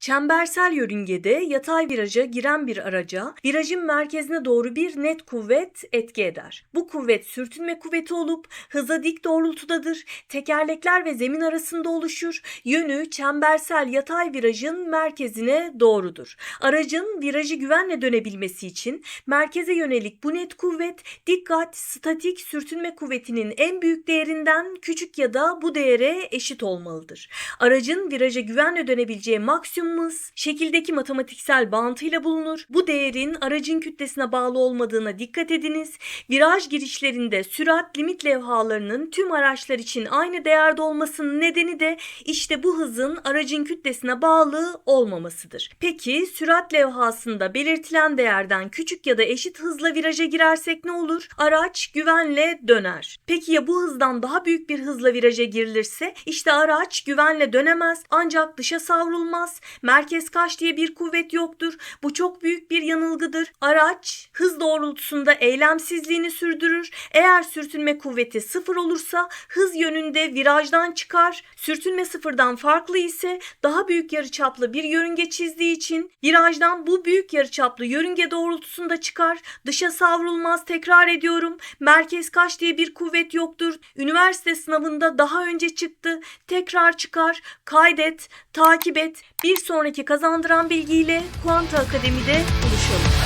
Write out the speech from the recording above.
Çembersel yörüngede yatay viraja giren bir araca virajın merkezine doğru bir net kuvvet etki eder. Bu kuvvet sürtünme kuvveti olup hıza dik doğrultudadır. Tekerlekler ve zemin arasında oluşur. Yönü çembersel yatay virajın merkezine doğrudur. Aracın virajı güvenle dönebilmesi için merkeze yönelik bu net kuvvet dikkat statik sürtünme kuvvetinin en büyük değerinden küçük ya da bu değere eşit olmalıdır. Aracın viraja güvenle dönebileceği maksimum hız şekildeki matematiksel bağıntıyla bulunur. Bu değerin aracın kütlesine bağlı olmadığına dikkat ediniz. Viraj girişlerinde sürat limit levhalarının tüm araçlar için aynı değerde olmasının nedeni de işte bu hızın aracın kütlesine bağlı olmamasıdır. Peki sürat levhasında belirtilen değerden küçük ya da eşit hızla viraja girersek ne olur? Araç güvenle döner. Peki ya bu hızdan daha büyük bir hızla viraja girilirse işte araç güvenle dönemez ancak dışa savrulmaz. Merkez kaç diye bir kuvvet yoktur. Bu çok büyük bir yanılgıdır. Araç hız doğrultusunda eylemsizliğini sürdürür. Eğer sürtünme kuvveti sıfır olursa hız yönünde virajdan çıkar. Sürtünme sıfırdan farklı ise daha büyük yarıçaplı bir yörünge çizdiği için virajdan bu büyük yarıçaplı yörünge doğrultusunda çıkar. Dışa savrulmaz tekrar ediyorum. Merkez kaç diye bir kuvvet yoktur. Üniversite sınavında daha önce çıktı. Tekrar çıkar. Kaydet, takip et. Bir sonraki kazandıran bilgiyle Kuanta Akademi'de buluşalım.